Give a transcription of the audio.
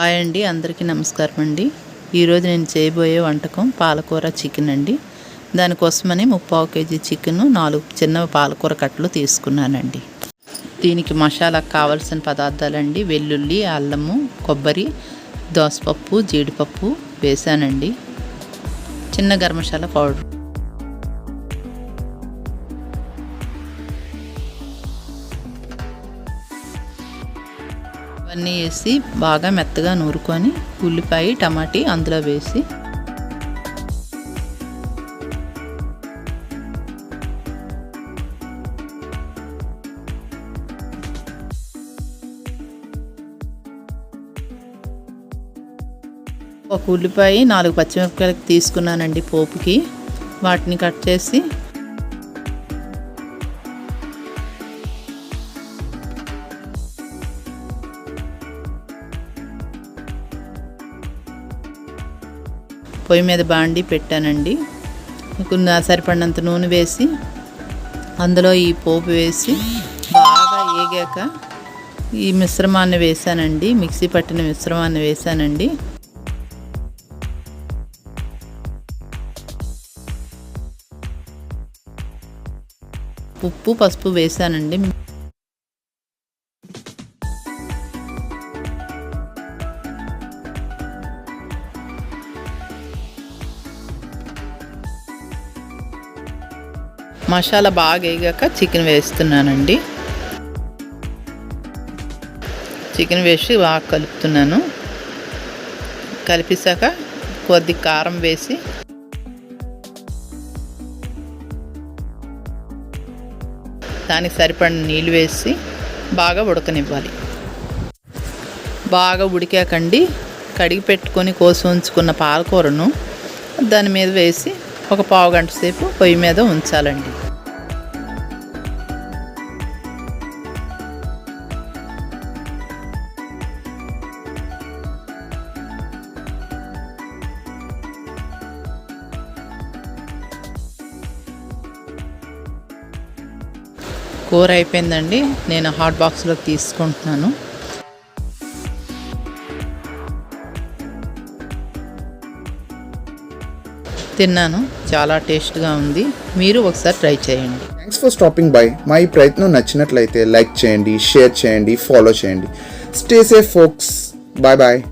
Hi అండి అందరికీ నమస్కారం అండి. ఈరోజు నేను చేయబోయే వంటకం పాలకూర చికెన్ అండి. దానికోసమని ముప్పావు కేజీ చికెన్ నాలుగు చిన్న పాలకూర కట్టలు తీసుకున్నానండి. దీనికి మసాలాకు కావాల్సిన పదార్థాలండి వెల్లుల్లి అల్లము కొబ్బరి దోసపప్పు జీడిపప్పు వేసానండి. చిన్న గరం మసాలా పౌడర్. అవన్నీ వేసి బాగా మెత్తగా నూరుకొని ఉల్లిపాయ టమాటీ అందులో వేసి. ఒక ఉల్లిపాయ నాలుగు పచ్చిమిరపకాయలు తీసుకున్నానండి పోపుకి. వాటిని కట్ చేసి పొయ్యి మీద బాండి పెట్టానండి. కొంత సరిపడినంత నూనె వేసి అందులో ఈ పోపు వేసి బాగా ఏగాక ఈ మిశ్రమాన్ని వేసానండి. మిక్సీ పట్టిన మిశ్రమాన్ని వేసానండి. ఉప్పు పసుపు వేసానండి. మసాలా బాగా వేగాక చికెన్ వేస్తున్నానండి. చికెన్ వేసి బాగా కలుపుతున్నాను. కలిపేశాక కొద్ది కారం వేసి దానికి సరిపడిన నీళ్ళు వేసి బాగా ఉడకనివ్వాలి. బాగా ఉడికాకండి. కడిగి పెట్టుకొని కోసి ఉంచుకున్న పాలకూరను దాని మీద వేసి ఒక పావు గంట సేపు పొయ్యి మీద ఉంచాలండి. కూర అయిపోయిందండి. నేను హాట్ బాక్స్లోకి తీసుకుంటున్నాను. తిన్నాను. చాలా టేస్ట్గా ఉంది. మీరు ఒకసారి ట్రై చేయండి. థ్యాంక్స్ ఫర్ స్టాపింగ్ బై మా ఈ ప్రయత్నం నచ్చినట్లయితే లైక్ చేయండి షేర్ చేయండి ఫాలో చేయండి. Stay safe folks bye bye